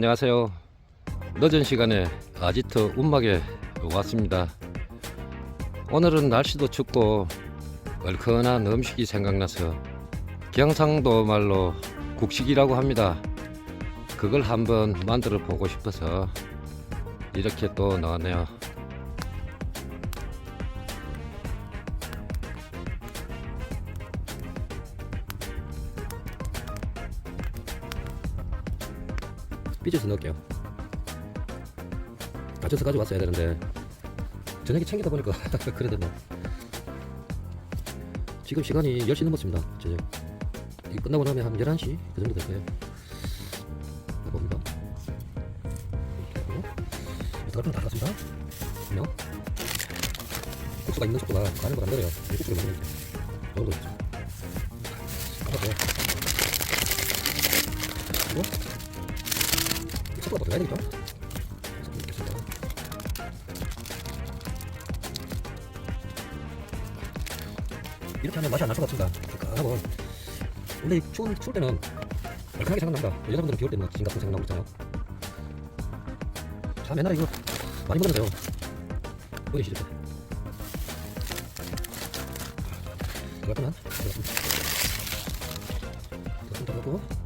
안녕하세요. 늦은 시간에 아지트 운막에 왔습니다. 오늘은 날씨도 춥고 얼큰한 음식이 생각나서 경상도 말로 국식이라고 합니다. 그걸 한번 만들어 보고 싶어서 이렇게 또 나왔네요. 삐져서 넣을게요. 가져서 가져왔어야 되는데 저녁에 챙기다 보니까 그래 됐네. 지금 시간이 10시 넘었습니다. 저녁. 이 끝나고 나면 한 11시 그 정도 될 거예요. 이렇게 하고 이따가 다 닦았습니다. 그냥 국수가 있는 속도가 가는 거안. 이 국수를 먹는 정도 있죠. 닦았어요. 그리고 되니까 속도 있겠습니다. 이렇게 하면 맛이 안 날 수가 없습니다. 깔끔하고 원래 이 추운 추울 때는 얼큰하게 생각납니다. 여자분들은 비올 때는 진 같은 생각 나고 있잖아요. 참 옛날에 이거 많이 먹었는데요. 어디 시절 때. 그렇구나. 그렇습니다. 그렇습니다. 그렇고.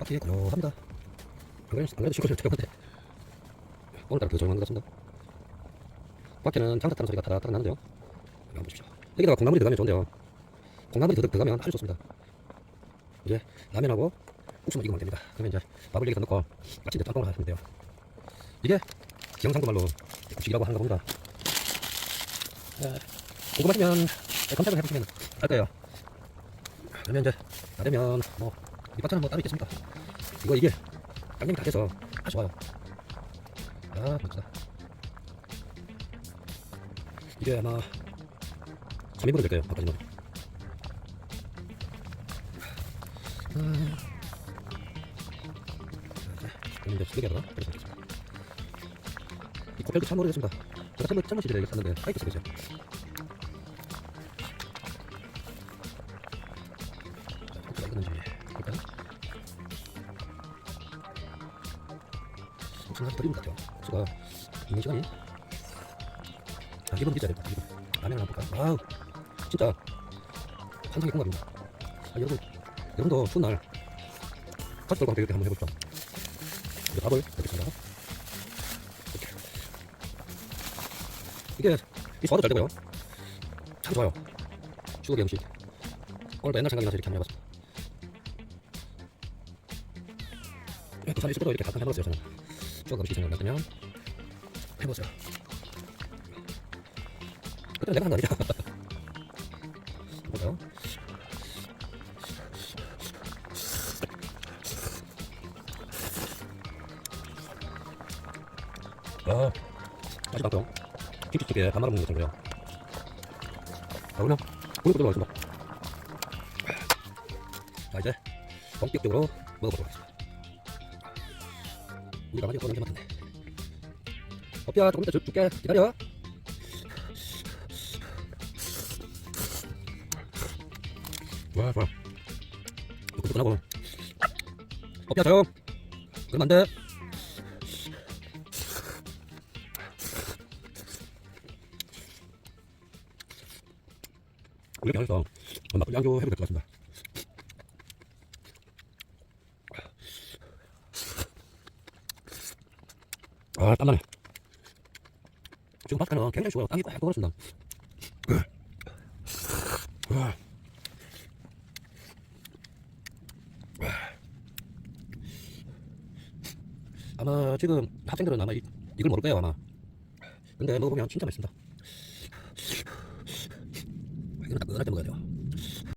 바퀴 고요합니다. 안 그래도, 안 그래도 시골이 조용한데 오늘따라 더 조용한 것 같습니다. 밖에는 장작 타는 소리가 타닥타닥 나는데요. 한번 보십시오. 여기다가 콩나물이 들어가면 좋은데요. 콩나물이 더 들어가면 아주 좋습니다. 이제 라면하고 국수만 익으면 됩니다. 그러면 이제 밥을 여기다 넣고 이제 짬뽕을 하시면 돼요. 이게 경상도 말로 국식이라고 하는가 봅니다. 에, 궁금하시면 검색을 해보시면 알 거예요. 그러면 이제 나되면 뭐 밑반찬은 뭐 따로 있겠습니까? 이거 이게 양념이 다 돼서 아주 좋아요. 아, 멋지다. 이게 아마 3인분이 될 거예요. 바깥이면. 음. 그럼 이제 시계에다가 뿌려주겠습니다. 이 코펠도 참 오래됐습니다. 제가 젊은 시절에 이거 샀는데 하이트 쓰겠어요. 무슨 하나 드림 같아요. 수가 있는 시간이 아, 1분 기다려야 겠다 1분. 라면 하나 볼까? 아우, 진짜 환상의 공감입니다. 아, 여러분, 여러분도 추운 날 가족들과 함께 이렇게 한번 해보십시오. 이제 밥을 넣겠습니다. 이렇게. 이게 이 소화도 잘 되고요. 참 좋아요. 추억의 음식. 오늘도 옛날 생각이 나서 이렇게 한번 해봤습니다. 예, 부산에 있을 때도 이렇게 가끔 해봤어요, 저는. 추억 음식 생각나면 해보세요. 그때는 내가 한 거 아니야. 볼까요? 아, 아직 않고요. 김치찌개 밥 말아 먹는 거 정도요. 자, 그러면 고기 끓여 먹겠습니다. 자, 이제 본격적으로 먹어보도록 하겠습니다. 우리가 많이 꺼낸 게 맞던데. 어피야, 조금 이따 줄- 줄게. 기다려. 와, 좋아. 뜨끈뜨끈하고. 어피야, 조용. 그러면 안 돼. 이렇게 하면서 막걸리 안주 해도 될 것 같습니다. 아, 땀나네. 지금 바스카는 굉장히 좋아요. 땅이 꽉 녹았습니다. 아마 지금 학생들은 아마 이, 이걸 모를 거예요 아마. 근데 먹어보면 진짜 맛있습니다. 이거는 따끈할 때 먹어야 돼요.